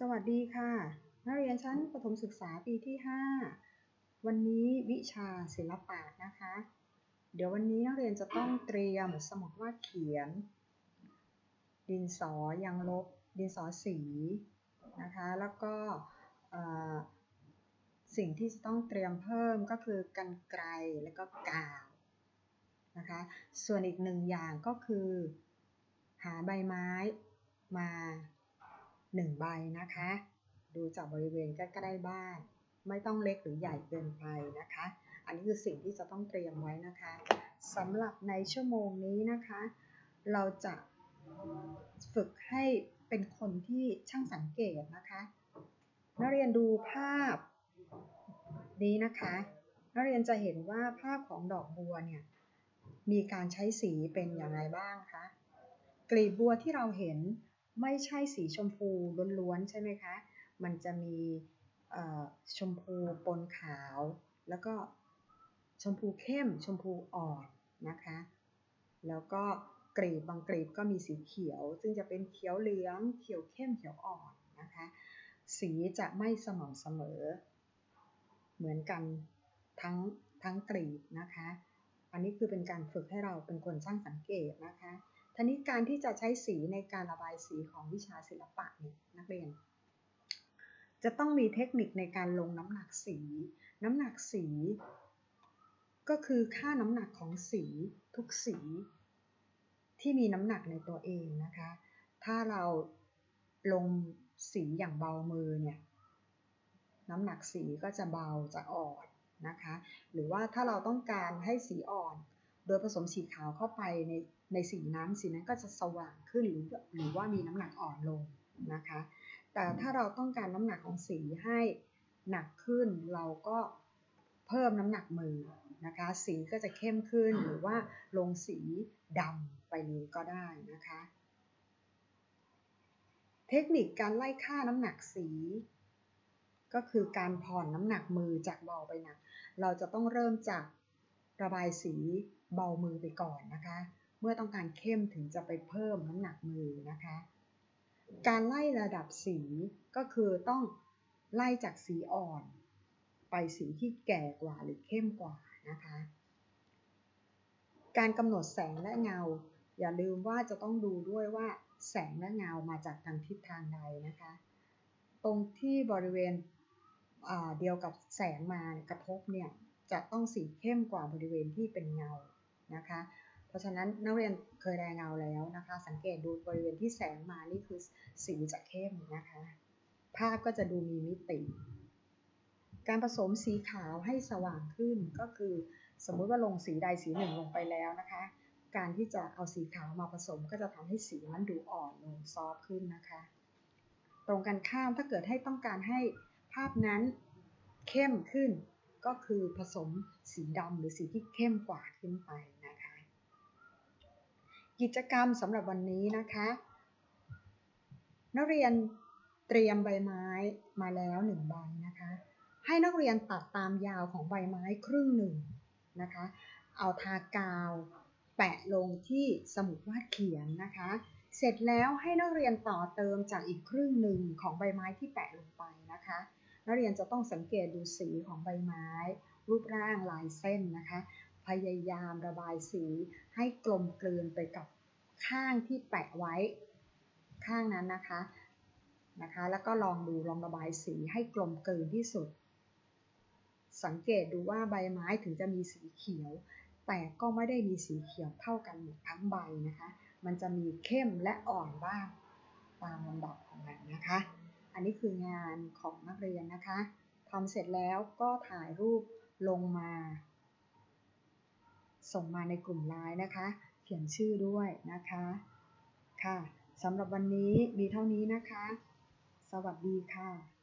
สวัสดีค่ะ นักเรียนชั้นประถมศึกษาปีที่ 5 วันนี้วิชาศิลปะนะคะ เดี๋ยววันนี้นักเรียนจะต้องเตรียมสมุดวาดเขียน ดินสอยางลบ ดินสอสีนะคะ แล้วก็สิ่งที่จะต้องเตรียมเพิ่มก็คือกันไกลแล้วก็กาวนะคะ ส่วนอีกหนึ่งอย่างก็คือ หาใบไม้มา 1 ใบนะคะ ดูจากบริเวณใกล้ๆบ้าน ไม่ต้องเล็กหรือใหญ่เกินไปนะคะ อันนี้คือสิ่งที่จะต้องเตรียมไว้นะคะสำหรับในชั่วโมงนี้นะคะ เราจะฝึกให้เป็นคนที่ช่างสังเกตนะคะนักเรียนดูภาพนี้นะคะนักเรียนจะเห็นว่าภาพของดอกบัวเนี่ยมีการใช้สีเป็นอย่างไรบ้างคะกลีบบัวที่เราเห็น ไม่ใช่สีชมพูล้วนๆใช่ไหมคะ มันจะมีชมพูปนขาว แล้วก็ชมพูเข้ม ชมพูอ่อนนะคะ แล้วก็กลีบบางกลีบก็มีสีเขียว ซึ่งจะเป็นเขียวเหลือง เขียวเข้ม เขียวอ่อนนะคะ สีจะไม่สม่ำเสมอ เหมือนกันทั้งทั้งกลีบนะคะ อันนี้คือเป็นการฝึกให้เราเป็นคนช่างสังเกตนะคะ ทีนี้การที่จะใช้สีในการระบายสีของวิชาศิลปะเนี่ยนักเรียน จะต้องมีเทคนิคในการลงน้ำหนักสี น้ำหนักสี ก็คือค่าน้ำหนักของสีทุกสี ที่มีน้ำหนักในตัวเองนะคะ ถ้าเราลงสีอย่างเบามือเนี่ยน้ำหนักสีก็จะเบาจะอ่อนนะคะ หรือว่าถ้าเราต้องการให้สีอ่อน โดยผสมสีขาวเข้าไปในในสีน้ำสีนั้นก็จะสว่างขึ้นหรือหรือว่ามีน้ำหนักอ่อนลงนะคะ แต่ถ้าเราต้องการน้ำหนักของสีให้หนักขึ้นเราก็เพิ่มน้ำหนักมือนะคะ สีก็จะเข้มขึ้นหรือว่าลงสีดำไปเลยก็ได้นะคะ เทคนิคการไล่ค่าน้ำหนักสี ก็คือการผ่อนน้ำหนักมือจากเบาไปหนัก เราจะต้องเริ่มจากระบายสี เบามือไปก่อนนะคะ เมื่อต้องการเข้มถึงจะไปเพิ่มน้ำหนักมือนะคะ การไล่ระดับสีก็คือต้องไล่จากสีอ่อน ไปสีที่แก่กว่าหรือเข้มกว่านะคะ การกำหนดแสงและเงา อย่าลืมว่าจะต้องดูด้วยว่าแสงและเงามาจากทางทิศทางใดนะคะ ตรงที่บริเวณเดียวกับแสงมากระทบเนี่ยจะต้องสีเข้มกว่าบริเวณที่เป็นเงา นะคะ เพราะฉะนั้นนักเรียนเคยแรงเงาแล้วนะคะ สังเกตดูบริเวณที่แสงมานี่คือสีจะเข้มนะคะ ภาพก็จะดูมีมิติ การผสมสีขาวให้สว่างขึ้นก็คือสมมุติว่าลงสีใดสีหนึ่งลงไปแล้วนะคะ การที่จะเอาสีขาวมาผสมก็จะทำให้สีมันดูอ่อนลงซอฟขึ้นนะคะ ตรงกันข้ามถ้าเกิดให้ต้องการให้ภาพนั้นเข้มขึ้นก็คือผสมสีดำหรือสีที่เข้มกว่าขึ้นไป กิจกรรมสำหรับวันนี้นะคะ นักเรียนเตรียมใบไม้มาแล้วหนึ่งใบนะคะ ให้นักเรียนตัดตามยาวของใบไม้ครึ่งหนึ่งนะคะ เอาทากาวแปะลงที่สมุดวาดเขียนนะคะ เสร็จแล้วให้นักเรียนต่อเติมจากอีกครึ่งหนึ่งของใบไม้ที่แปะลงไปนะคะ นักเรียนจะต้องสังเกตดูสีของใบไม้ รูปร่างลายเส้นนะคะ พยายามระบายสีให้กลมกลืนไปกับข้างที่แปะไว้ ข้างนั้นนะคะนะคะ แล้วก็ลองดูลองระบายสีให้กลมกลืนที่สุด สังเกตดูว่าใบไม้ถึงจะมีสีเขียว แต่ก็ไม่ได้มีสีเขียวเท่ากันหมดทั้งใบนะคะ มันจะมีเข้มและอ่อนบ้างตามลำดับของมันนะคะ อันนี้คืองานของนักเรียนนะคะทำเสร็จแล้วก็ถ่ายรูปลงมา ส่งมาในกลุ่มไลน์นะคะ เขียนชื่อด้วยนะคะ ค่ะสำหรับวันนี้มีเท่านี้นะคะ สวัสดีค่ะ